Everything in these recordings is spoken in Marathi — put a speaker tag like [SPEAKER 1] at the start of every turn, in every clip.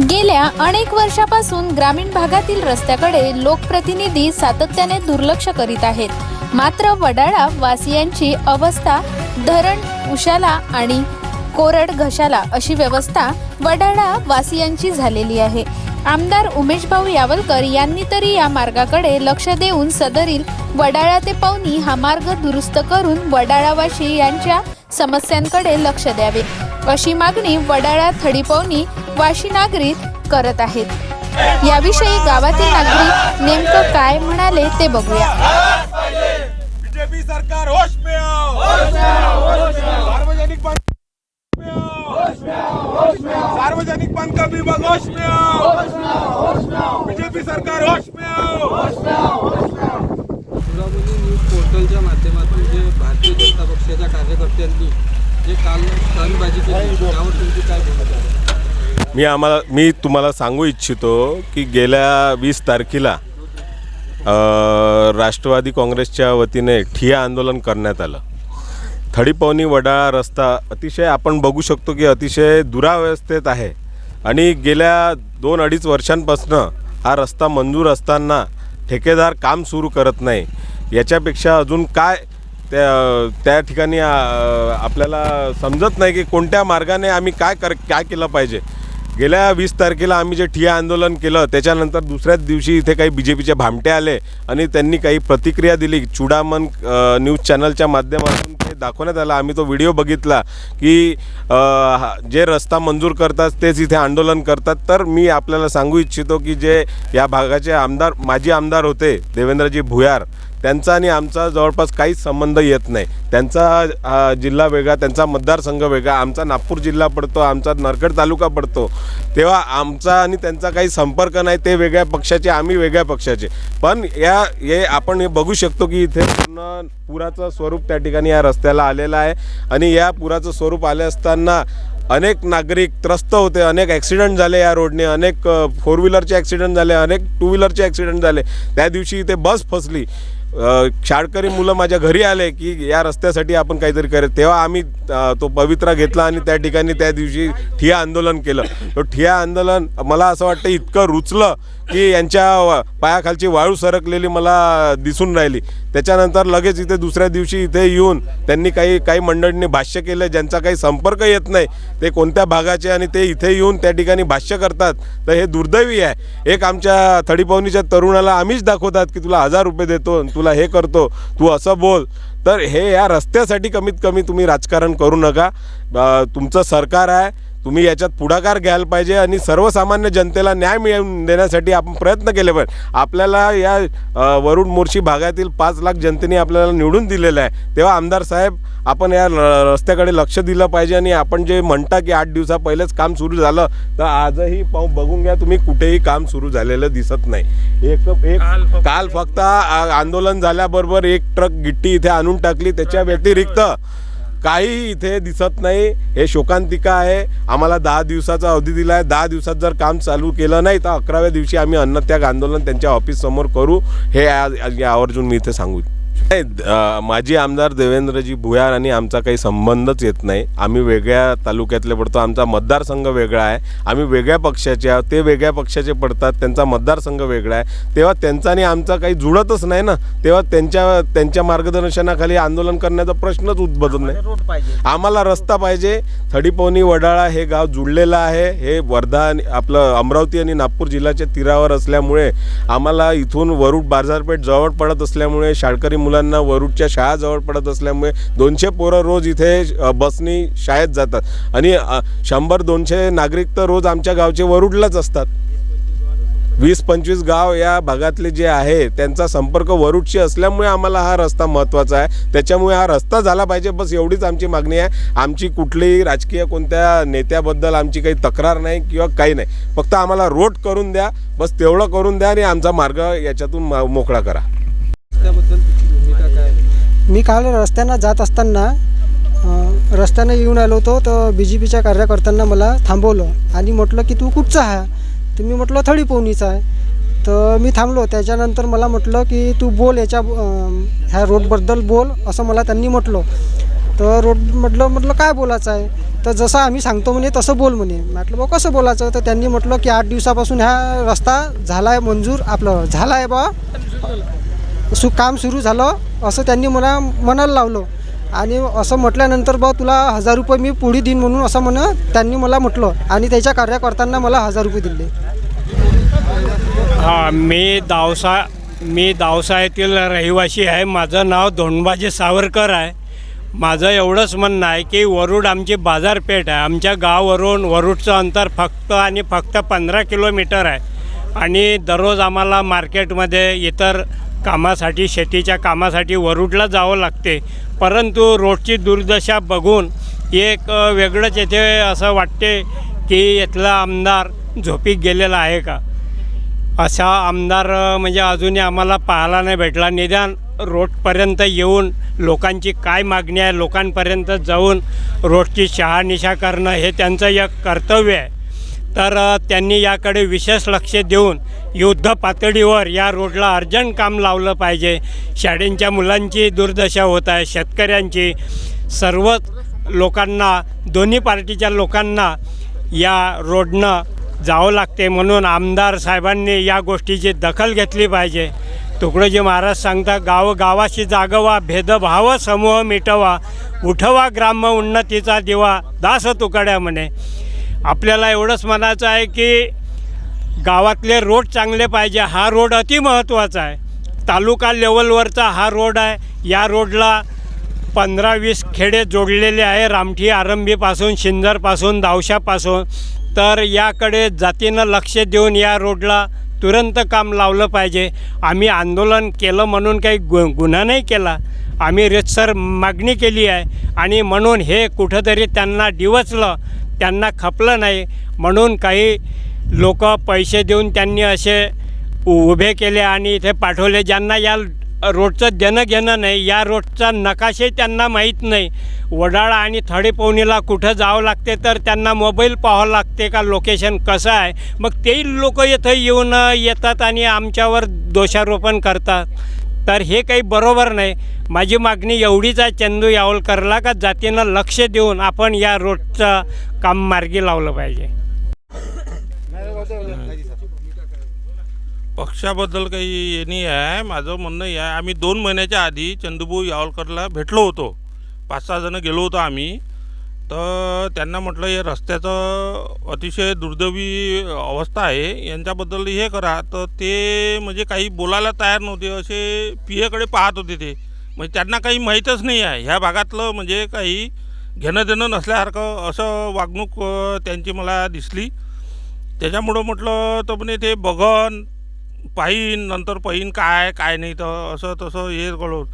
[SPEAKER 1] गेल्या अनेक वर्षापासून ग्रामीण भागातील रस्त्याकडे लोकप्रतिनिधी सातत्याने दुर्लक्ष करीत आहेत. मात्र वडाळा वासियांची अवस्था धरण उशाला आणि कोरड घशाला अशी व्यवस्था वडाळा वासियांची झालेली आहे. आमदार उमेशभाऊ यावलकर यांनी तरी या मार्गाकडे लक्ष देऊन सदरील वडाळा ते पवनी हा मार्ग दुरुस्त करून वडाळावाशी यांच्या समस्यांकडे लक्ष द्यावे. अशी मागणी वडाळा थडीपवनी वाशी नागरिक करत आहेत. याविषयी गावातील नागरिक नेमकं काय म्हणाले ते बघूया.
[SPEAKER 2] बीजेपी सरकार होश में आओ सार्वजनिक बांध में आओ सार्वजनिक बांधकाम विभाग होश में आओ बीजेपी सरकार होश में आओ
[SPEAKER 3] सुरामुली न्यूज पोर्टलच्या माध्यमातून जे भारतीय जनता पक्षाच्या कार्यकर्त्यांनी जे काल तणबाजी केली त्यावर तुमची काय भूमिका आहे?
[SPEAKER 2] मी आम्हाला मी तुम्हाला सांगू इच्छितो की गेल्या वीस तारखेला राष्ट्रवादी काँग्रेसच्या वतीने ठिया आंदोलन करण्यात आलं. थडीपवनी वडाळा रस्ता अतिशय आपण बघू शकतो की अतिशय दुरावस्थेत आहे. आणि गेल्या दोन अडीच वर्षांपासनं हा रस्ता मंजूर असताना ठेकेदार काम सुरू करत नाही. याच्यापेक्षा अजून काय त्या त्या ठिकाणी आपल्याला समजत नाही की कोणत्या मार्गाने आम्ही काय कर काय केलं पाहिजे. गेल्या वीस तारखेला आम्ही जे ठिय्या आंदोलन केलं त्याच्यानंतर दुसऱ्याच दिवशी इथे काही बी जे पीचे भामटे आले आणि त्यांनी काही प्रतिक्रिया दिली. चुडामन न्यूज चॅनलच्या माध्यमातून दाखवण्यात आला. आम्ही तो व्हिडिओ बघितला की जे रस्ता मंजूर करतात तेच इथे आंदोलन करतात. तर मी आपल्याला सांगू इच्छितो की जे या भागाचे आमदार माजी आमदार होते देवेंद्रजी भुयार त्यांचा आणि आमचा जवळपास काहीच संबंध येत नाही. त्यांचा जिल्हा वेगळा त्यांचा मतदारसंघ वेगळा आमचा नागपूर जिल्हा पडतो आमचा नरखेड तालुका पडतो. तेव्हा आमचा आणि त्यांचा काही संपर्क नाही ते वेगळ्या पक्षाचे आम्ही वेगळ्या पक्षाचे. पण या हे आपण हे बघू शकतो की इथे पूर्ण पुराचं स्वरूप त्या ठिकाणी या रस्त्याला आलेला आहे. आणि या पुराचं स्वरूप आले असताना अनेक नागरिक त्रस्त होते अनेक ॲक्सिडेंट झाले या रोडने अनेक फोर व्हीलरचे ॲक्सिडेंट झाले अनेक टू व्हीलरचे ॲक्सिडेंट झाले. त्या दिवशी इथे बस फसली. शाळकरी मुलं माझ्या घरी आले की या रस्त्यासाठी आपण काहीतरी करेल. तेव्हा आम्ही तो पवित्रा घेतला आणि त्या ठिकाणी त्या दिवशी ठिया आंदोलन केलं. तो ठिया आंदोलन मला असं वाटतं इतकं रुचलं की यांच्या पायाखालची वाळू सरकलेली मला दिसून राहिली. त्याच्यानंतर लगेच इथे दुसऱ्या दिवशी इथे येऊन त्यांनी काही काही मंडळींनी भाष्य केलं ज्यांचा काही संपर्क येत नाही ते कोणत्या भागाचे आणि ते इथे येऊन त्या ठिकाणी भाष्य करतात. तर हे दुर्दैवी आहे. एक आमच्या थडीपवनीच्या तरुणाला आम्हीच दाखवतात की तुला हजार रुपये देतो आणि तुला हे करतो तू असं बोल. तर हे या रस्त्यासाठी कमीत कमी तुम्ही राजकारण करू नका. तुमचं सरकार आहे. तुम्ही याच्यात पुढाकार घ्यायला पाहिजे आणि सर्वसामान्य जनतेला न्याय मिळवून देण्यासाठी आपण प्रयत्न केले पाहिजे आपल्याला या अ, वरुड मोर्शी भागातील पाच लाख जनतेने आपल्याला निवडून दिलेलं आहे. तेव्हा आमदार साहेब आपण या रस्त्याकडे लक्ष दिलं पाहिजे आणि आपण जे म्हणता की आठ दिवसा पहिलेच काम सुरू झालं तर आजही पाहू बघून घ्या तुम्ही कुठेही काम सुरू झालेलं दिसत नाही. एक एक काल फक्त आंदोलन झाल्याबरोबर एक ट्रक गिट्टी इथे आणून टाकली त्याच्या व्यतिरिक्त काही इथे दिसत नाही. हे शोकांतिका आहे. आम्हाला दहा दिवसाचा अवधी दिला आहे दहा दिवसात जर काम चालू केलं नाही तर अकराव्या दिवशी आम्ही अन्नत्याग आंदोलन त्यांच्या ऑफिससमोर करू. हे आज आवर्जून मी इथे सांगू नाही अ, माजी आमदार देवेंद्रजी भुयार आणि आमचा काही संबंधच येत नाही. आम्ही वेगळ्या तालुक्यातले पडतो. आमचा मतदारसंघ वेगळा आहे. आम्ही वेगळ्या पक्षाचे आहोत. ते वेगळ्या पक्षाचे पडतात. त्यांचा मतदारसंघ वेगळा आहे. तेव्हा त्यांचा आणि आमचा काही जुळतच नाही ना. तेव्हा त्यांच्या त्यांच्या मार्गदर्शनाखाली आंदोलन करण्याचा प्रश्नच उद्भवत नाही.
[SPEAKER 3] रोड पाहिजे.
[SPEAKER 2] आम्हाला रस्ता पाहिजे. थडीपवनी वडाळा हे गाव जुळलेलं आहे. हे वर्धा आणि आपलं अमरावती आणि नागपूर जिल्ह्याच्या तीरावर असल्यामुळे आम्हाला इथून वरुड बाजारपेठ जवळ पडत असल्यामुळे शाळकरी मुलांना वरुडच्या शाळा जवळ पडत असल्यामुळे दोनशे पोरं रोज इथे बसनी शाळेत जातात. आणि शंभर दोनशे नागरिक तर रोज आमच्या गावचे वरुडलाच असतात. वीस पंचवीस गाव या भागातले जे आहे त्यांचा संपर्क वरुडशी असल्यामुळे आम्हाला हा रस्ता महत्त्वाचा आहे. त्याच्यामुळे हा रस्ता झाला पाहिजे बस एवढीच आमची मागणी आहे. आमची कुठलीही राजकीय कोणत्या नेत्याबद्दल आमची काही तक्रार नाही किंवा काही नाही. फक्त आम्हाला रोड करून द्या बस तेवढं करून द्या आणि आमचा मार्ग याच्यातून मोकळा करा.
[SPEAKER 4] मी काल रस्त्यानं जात असताना रस्त्यानं येऊन आलो होतो तर बी जे पीच्या कार्यकर्त्यांना मला थांबवलं. आणि म्हटलं की तू कुठचा आहे तर मी म्हटलं थळी पोहणीचा आहे. तर मी थांबलो. त्याच्यानंतर मला म्हटलं की तू बोल याच्या ह्या रोडबद्दल बोल असं मला त्यांनी म्हटलं. तर रोड म्हटलं म्हटलं काय बोलायचं आहे? तर जसं आम्ही सांगतो म्हणे तसं बोल म्हणे. म्हटलं बा कसं बोलायचं? तर त्यांनी म्हटलं की आठ दिवसापासून हा रस्ता झाला आहे मंजूर आपलं झाला आहे बा. सु काम सुरू झालं असं त्यांनी मला म्हणायला लावलं. आणि असं म्हटल्यानंतर बा तुला हजार रुपये मी पुढे देईन म्हणून असं म्हण त्यांनी मला म्हटलं. आणि त्याच्या कार्यकर्त्यांना मला हजार रुपये दिले.
[SPEAKER 5] हा मी दावसा मी दावसा येथील रहिवासी आहे. माझं नाव धोंडबाजी सावरकर आहे. माझं एवढंच म्हणणं आहे की वरुड आमची बाजारपेठ आहे. आमच्या गावावरून वरुडचं अंतर फक्त आणि फक्त पंधरा किलोमीटर आहे. आणि दररोज आम्हाला मार्केटमध्ये इतर कामासाठी शेतीच्या कामासाठी वरुडला जावं लागते. परंतु रोडची दुर्दशा बघून एक वेगळंच येथे असं वाटते की इथला आमदार झोपी गेलेला आहे का? असा आमदार म्हणजे अजूनही आम्हाला पाहायला नाही भेटला. निदान रोडपर्यंत येऊन लोकांची काय मागणी आहे लोकांपर्यंत जाऊन रोडची शहानिशा करणं हे त्यांचं एक कर्तव्य आहे. तर त्यांनी याकडे विशेष लक्ष देऊन युद्ध पातळीवर या रोडला अर्जंट काम लावलं पाहिजे. शाळेंच्या मुलांची दुर्दशा होत आहे शेतकऱ्यांची. सर्व लोकांना दोन्ही पार्टीच्या लोकांना या रोडनं जावं लागते म्हणून आमदार साहेबांनी या गोष्टीची दखल घेतली पाहिजे. तुकडोजी महाराज सांगता गाव गावाशी जागवा भेदभाव समूह मिटवा उठवा ग्राम उन्नतीचा दिवा दास तुकड्या म्हणे. आपल्याला एवढंच म्हणायचं आहे की गावातले रोड चांगले पाहिजे. हा रोड अति महत्त्वाचा आहे. तालुका लेवलवरचा हा रोड आहे. या रोडला पंधरा वीस खेडे जोडलेले आहे. रामठी आरंभीपासून शिंदरपासून दावशापासून तर याकडे जातीनं लक्ष देऊन या रोडला तुरंत काम लावलं पाहिजे. आम्ही आंदोलन केलं म्हणून काही गु गुन्हा नाही केला. आम्ही रेतसर मागणी केली आहे. आणि म्हणून हे कुठंतरी त्यांना डिवचलं. त्यांना खपलं नाही. म्हणून काही लोक पैसे देऊन त्यांनी असे उभे केले आणि इथे पाठवले. ज्यांना या रोडचं देणं घेणं नाही या रोडचा नकाशे त्यांना माहीत नाही. वडाळा आणि थडेपवणीला कुठं जावं लागते तर त्यांना मोबाईल पाहावं लागते का? लोकेशन कसं आहे? मग तेही लोक इथं येऊन येतात आणि आमच्यावर दोषारोपण करतात. तर हे काही बरोबर नाही. माझी मागणी एवढीच आहे चंदू यावलकरला का जातीनं लक्ष देऊन आपण या रोडचं काम मार्गी लावलं पाहिजे.
[SPEAKER 6] पक्षाबद्दल काही हे नाही आहे. माझं म्हणणं हे आहे आम्ही दोन महिन्याच्या आधी चंदूभाऊ यावलकरला भेटलो होतो. पाच सहा जणं गेलो होतो आम्ही. तर त्यांना म्हटलं हे रस्त्याचं अतिशय दुर्दैवी अवस्था आहे. यांच्याबद्दल हे करा. तर ते म्हणजे काही बोलायला तयार नव्हते. असे पियेकडे पाहत होते ते. म्हणजे त्यांना काही माहीतच नाही आहे. ह्या भागातलं म्हणजे काही घेणं देणं नसल्यासारखं असं वागणूक त्यांची मला दिसली. त्याच्यामुळं म्हटलं तर म्हणे ते बघन पाहीन नंतर पाहीन काय काय नाही तर असं तसं हे कळवत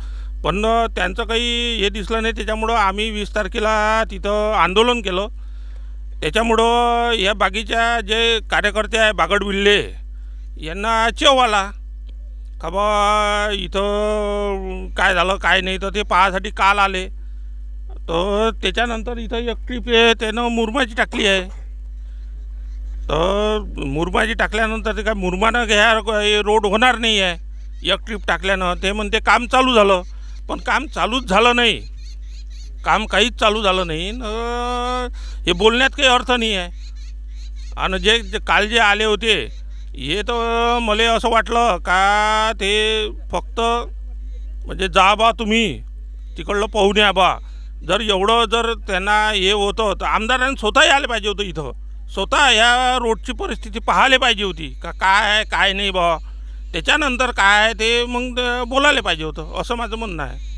[SPEAKER 6] पण त्यांचं काही हे दिसलं नाही. त्याच्यामुळं आम्ही वीस तारखेला तिथं आंदोलन केलं. त्याच्यामुळं या बागीच्या जे कार्यकर्ते आहे बागडविल्ले यांना चेव आला का बा इथं काय झालं काय नाही तर ते पाहासाठी काल आले. तर त्याच्यानंतर इथं एक ट्रिप आहे त्यानं मुरमाची टाकली आहे. तर मुरमाची टाकल्यानंतर ते काय मुरमानं घ्या रोड होणार नाही आहे. एक ट्रिप टाकल्यानं ते म्हणते काम चालू झालं. पण काम चालूच झालं नाही. काम काहीच चालू झालं नाही. न हे बोलण्यात काही अर्थ नाही आहे. आणि जे जे काल जे आले होते हे तर मला असं वाटलं का ते फक्त म्हणजे जा बा तुम्ही तिकडलं पाहून या बा. जर एवढं जर त्यांना हे होतं तर आमदारांनी स्वतः यायला पाहिजे होतं इथं. स्वतः या रोडची परिस्थिती पाहायला पाहिजे होती. का काय आहे काय नाही बा. त्याच्यानंतर काय आहे ते मग बोलायला पाहिजे होतं असं माझं म्हणणं आहे.